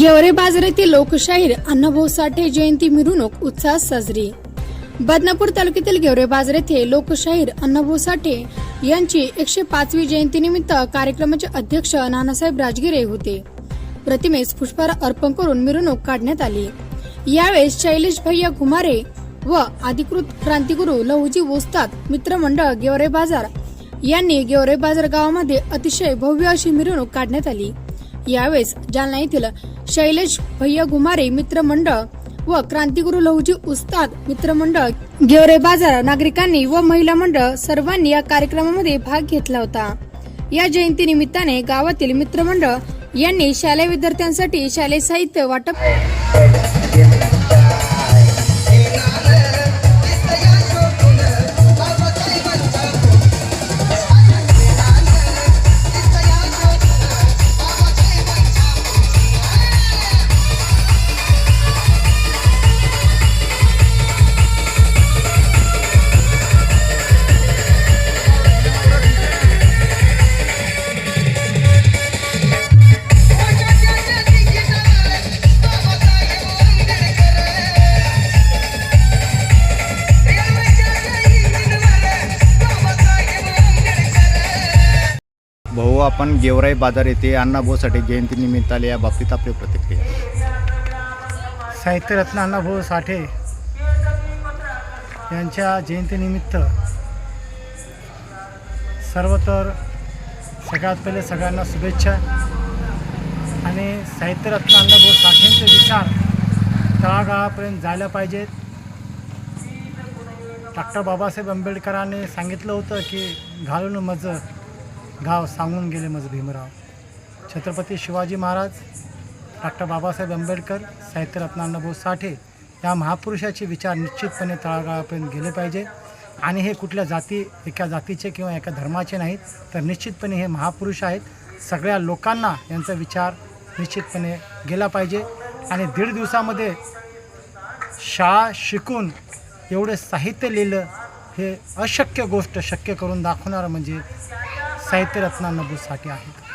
गेवरे बाजार येथील लोकशाहीर अण्णाभाऊ साठे जयंती मिरवणूक उत्साहात साजरी. बदनापूर तालुक्यातील गेवरे बाजार येथे लोकशाहीर अण्णाभाऊ साठे यांची एकशे पाचवी जयंतीनिमित्त कार्यक्रमाचे अध्यक्ष नानासाहेब राजगिरे होते. प्रतिमेस पुष्पहार अर्पण करून मिरवणूक काढण्यात आली. यावेळेस शैलेश भैया घुमारे व अधिकृत क्रांतिगुरु लहुजी वोस्ताद मित्रमंडळ गेवरे बाजार यांनी गेवरे बाजार गावामध्ये अतिशय भव्य अशी मिरवणूक काढण्यात आली. यावेळेस जालना येथील शैलेश भैया घुमारे मित्रमंडळ व क्रांतीगुरु लहुजी उस्ताद मित्रमंडळ गेवरे बाजार नागरिकांनी व महिला मंडळ सर्वांनी या कार्यक्रमामध्ये भाग घेतला होता. या जयंती निमित्ताने गावातील मित्रमंडळ यांनी शालेय विद्यार्थ्यांसाठी शालेय साहित्य वाटप आपण गेवराई बाजार येथे अण्णाभाऊसाठी जयंतीनिमित्त आले या बाबतीत आपली प्रतिक्रिया. साहित्यरत्न अण्णाभाऊ साठे यांच्या जयंतीनिमित्त सर्व तर सगळ्यात पहिले सगळ्यांना शुभेच्छा आणि साहित्यरत्न अण्णाभाऊ साठेंचे विचार तळागाळापर्यंत जायला पाहिजेत. डॉक्टर बाबासाहेब आंबेडकरांनी सांगितलं होतं की घालून मज गाव सांगून गेले मज भीमराव. छत्रपती शिवाजी महाराज डॉक्टर बाबासाहेब आंबेडकर साहित्यरत्न अण्णाभाऊ साठे या महापुरुषाचे विचार निश्चितपणे तळागाळापर्यंत गेले पाहिजे. आणि हे कुठल्या जाती एका जातीचे किंवा एका धर्माचे नाहीत तर निश्चितपणे हे महापुरुष आहेत. सगळ्या लोकांना यांचा विचार निश्चितपणे गेला पाहिजे. आणि दीड दिवसामध्ये शाळा शिकून एवढे साहित्य लिहिलं हे अशक्य गोष्ट शक्य करून दाखवणारं म्हणजे साहित्यरत्न अण्णाभाऊ साठे आहेत.